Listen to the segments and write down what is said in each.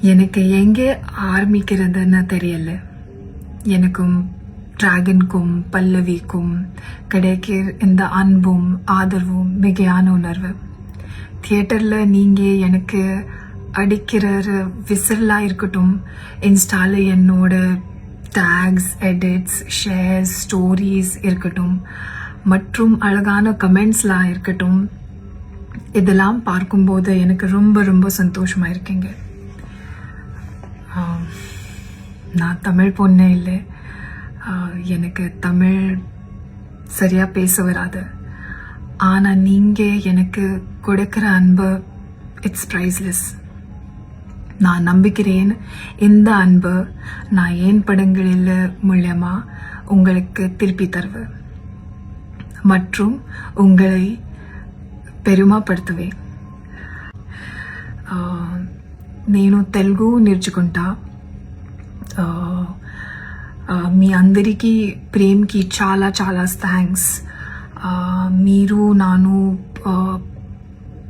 எனக்கு எங்கே ஆரம்பிக்கிறதுன்னு தெரியல. எனக்கும் டிராகனுக்கும் பல்லவிக்கும் கிடைக்கிற இந்த அன்பும் ஆதரவும் மிகையான உணர்வு. தியேட்டரில் நீங்கள் எனக்கு அடிக்கிற விசிலாக இருக்கட்டும் இன்ஸ்டால என்னோட டேக்ஸ் எடிட்ஸ் ஷேர்ஸ் ஸ்டோரிஸ் இருக்கட்டும் மற்றும் அழகான கமெண்ட்ஸ்லாம் இருக்கட்டும் இதெல்லாம் பார்க்கும்போது எனக்கு ரொம்ப ரொம்ப சந்தோஷமாக இருக்கீங்க. நான் தமிழ் பொண்ணே இல்லை. எனக்கு தமிழ் சரியாக பேச வராது. ஆனால் நீங்கள் எனக்கு கொடுக்குற அன்பு இட்ஸ் ப்ரைஸ்லெஸ் நான் நம்புகிறேன் இந்த அன்பு நான் ஏன் படங்களில் மூலயமா உங்களுக்கு திருப்பி தருவேன்? மற்றும் உங்களை பெருமைப்படுத்துவேன். నేను తెలుగు నేర్చుకుంటా. మీ అందరికీ ప్రేమ్కి చాలా చాలా థ్యాంక్స్ మీరు నాను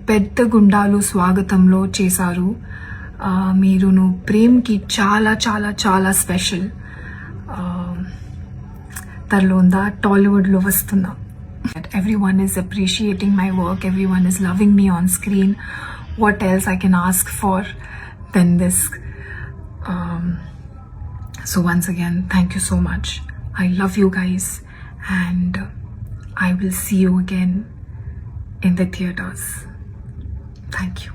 పెద్ద గుండాలు స్వాగతంలో చేశారు. మీరును ప్రేమ్కి చాలా చాలా చాలా స్పెషల్ తర్లోందా టాలీవుడ్లో వస్తున్నా. Everyone is appreciating my work everyone is loving me on screen what else I can ask for than this um, so once again thank you so much. I love you guys and i will see you again in the theaters. Thank you